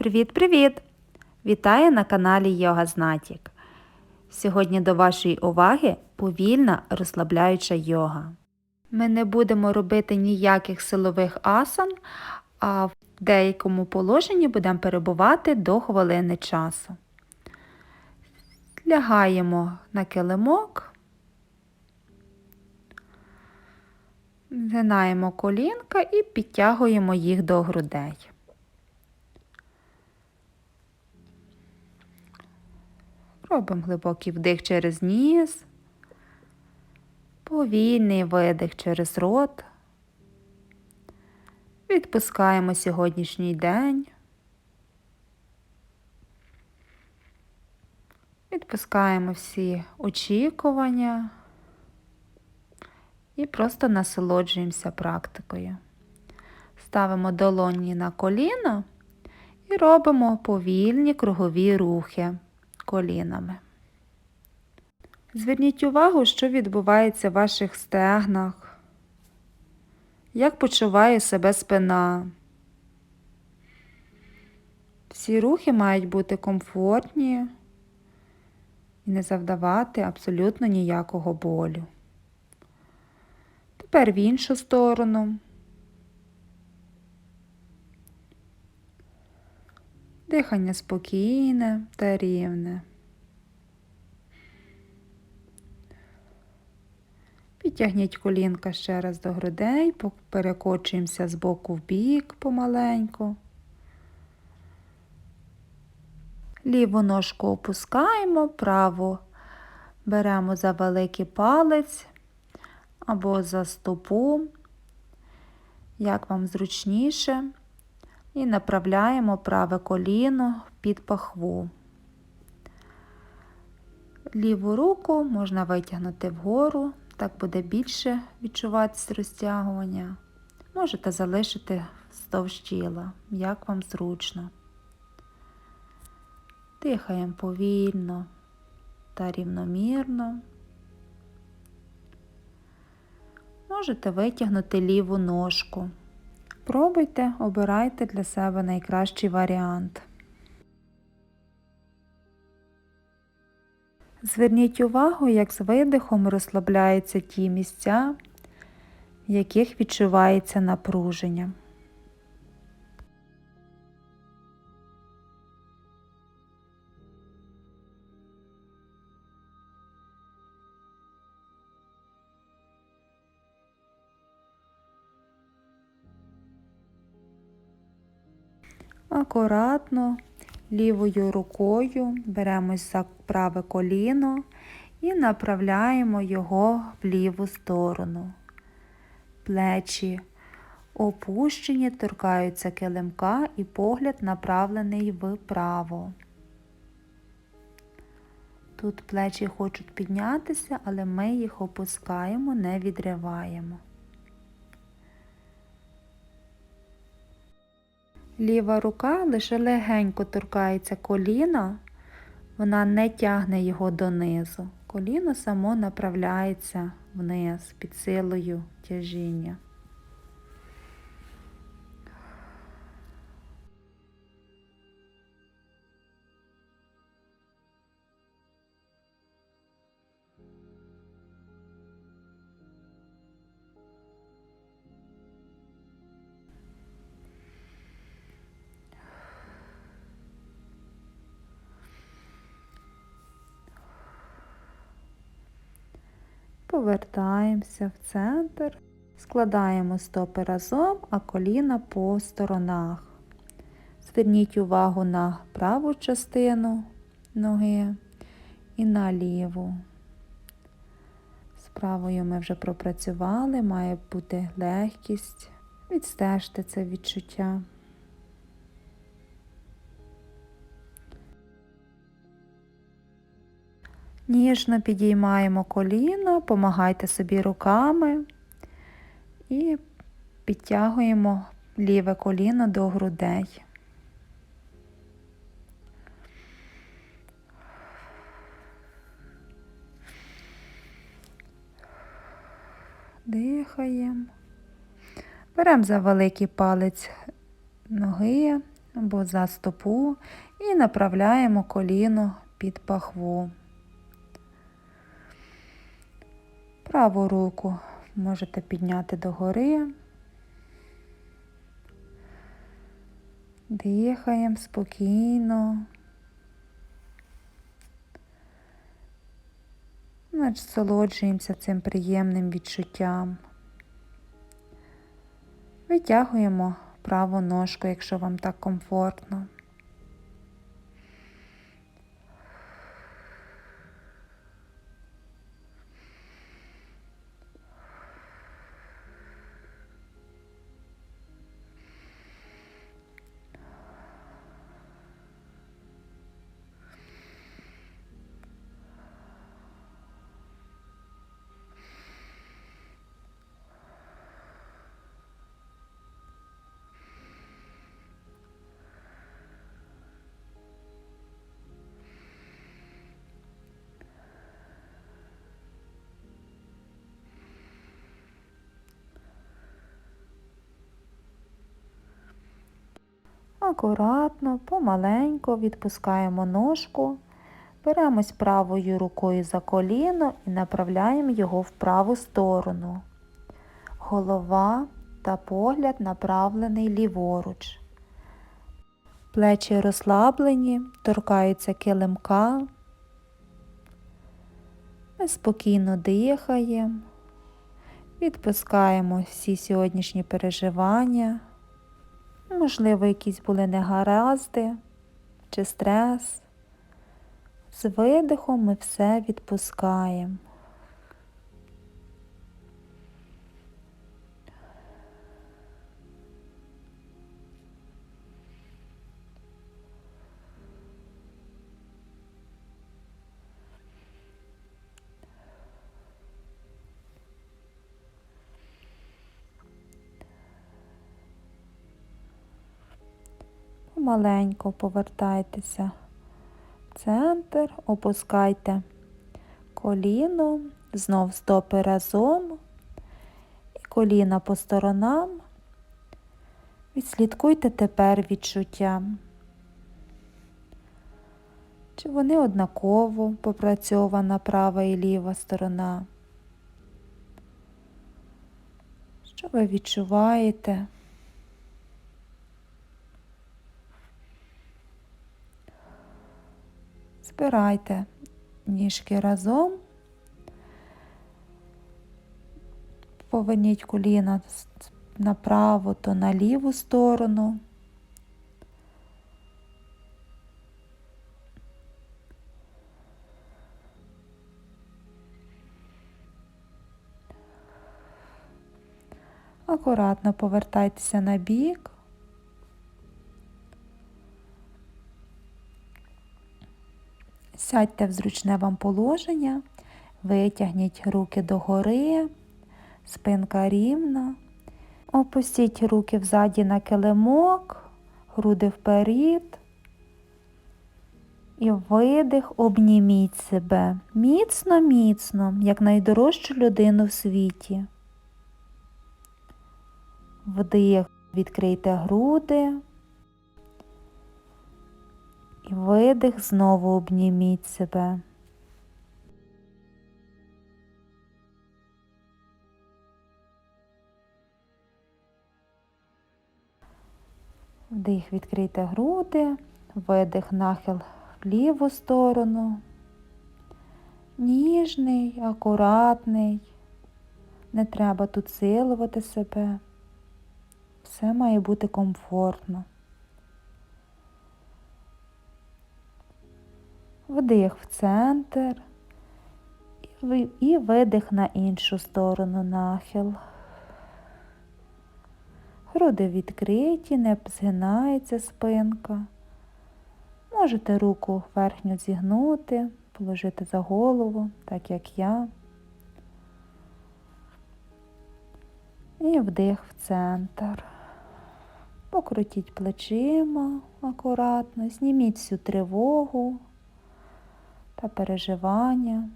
Привіт-привіт! Вітаю на каналі Йога Знатік. Сьогодні до вашої уваги повільна розслабляюча йога. Ми не будемо робити ніяких силових асан, а в деякому положенні будемо перебувати до хвилини часу. Лягаємо на килимок, згинаємо колінка і підтягуємо їх до грудей. Робимо глибокий вдих через ніс, повільний видих через рот. Відпускаємо сьогоднішній день. Відпускаємо всі очікування і просто насолоджуємося практикою. Ставимо долоні на коліна і робимо повільні кругові рухи колінами. Зверніть увагу, що відбувається в ваших стегнах, як почуває себе спина. Всі рухи мають бути комфортні і не завдавати абсолютно ніякого болю. Тепер в іншу сторону. Дихання спокійне та рівне. Підтягніть колінка ще раз до грудей, перекочуємося з боку в бік помаленьку. Ліву ножку опускаємо, праву беремо за великий палець або за стопу, як вам зручніше, і направляємо праве коліно під пахву. Ліву руку можна витягнути вгору, так буде більше відчуватися розтягування. Можете залишити вздовж тіла, як вам зручно. Дихаємо повільно та рівномірно. Можете витягнути ліву ножку. Пробуйте, обирайте для себе найкращий варіант. Зверніть увагу, як з видихом розслабляються ті місця, в яких відчувається напруження. Акуратно лівою рукою беремось за праве коліно і направляємо його в ліву сторону. Плечі опущені, торкаються килимка і погляд направлений вправо. Тут плечі хочуть піднятися, але ми їх опускаємо, не відриваємо. Ліва рука лише легенько торкається коліна, вона не тягне його донизу. Коліно само направляється вниз під силою тяжіння. Повертаємося в центр, складаємо стопи разом, а коліна по сторонах. Зверніть увагу на праву частину ноги і на ліву. З правою ми вже пропрацювали, має бути легкість. Відстежте це відчуття. Ніжно підіймаємо коліно, помагайте собі руками і підтягуємо ліве коліно до грудей. Дихаємо. Беремо за великий палець ноги, або за стопу і направляємо коліно під пахву. Праву руку можете підняти догори. Дихаємо спокійно. Насолоджуємося цим приємним відчуттям. Витягуємо праву ножку, якщо вам так комфортно. Акуратно, помаленько відпускаємо ножку, беремось правою рукою за коліно і направляємо його в праву сторону. Голова та погляд направлений ліворуч. Плечі розслаблені, торкаються килимка. Ми спокійно дихаємо, відпускаємо всі сьогоднішні переживання. Можливо, якісь були негаразди чи стрес. З видихом ми все відпускаємо. Помаленько повертайтеся в центр, опускайте коліно, знов стопи разом і коліна по сторонам. Відслідкуйте тепер відчуття. Чи вони однаково попрацьована права і ліва сторона? Що ви відчуваєте? Збирайте ніжки разом, поверніть коліна на праву, то на ліву сторону. Акуратно повертайтеся на бік. Сядьте в зручне вам положення, витягніть руки догори, спинка рівна. Опустіть руки взаді на килимок, груди вперед. І видих, обніміть себе міцно, міцно, як найдорожчу людину в світі. Вдих, відкрийте груди. І видих, знову обніміть себе. Вдих, відкрийте груди, видих, нахил в ліву сторону. Ніжний, акуратний. Не треба тут силувати себе. Все має бути комфортно. Вдих в центр і видих на іншу сторону нахил. Груди відкриті, не згинається спинка. Можете руку верхню зігнути, положити за голову, так як я. І вдих в центр. Покрутіть плечима акуратно, зніміть всю тривогу та переживання.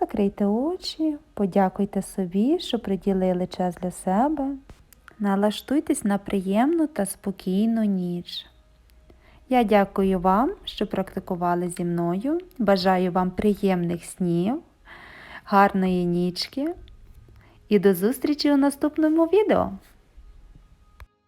Закрийте очі, подякуйте собі, що приділили час для себе. налаштуйтесь на приємну та спокійну ніч. Я дякую вам, що практикували зі мною. Бажаю вам приємних снів, гарної нічки і до зустрічі у наступному відео!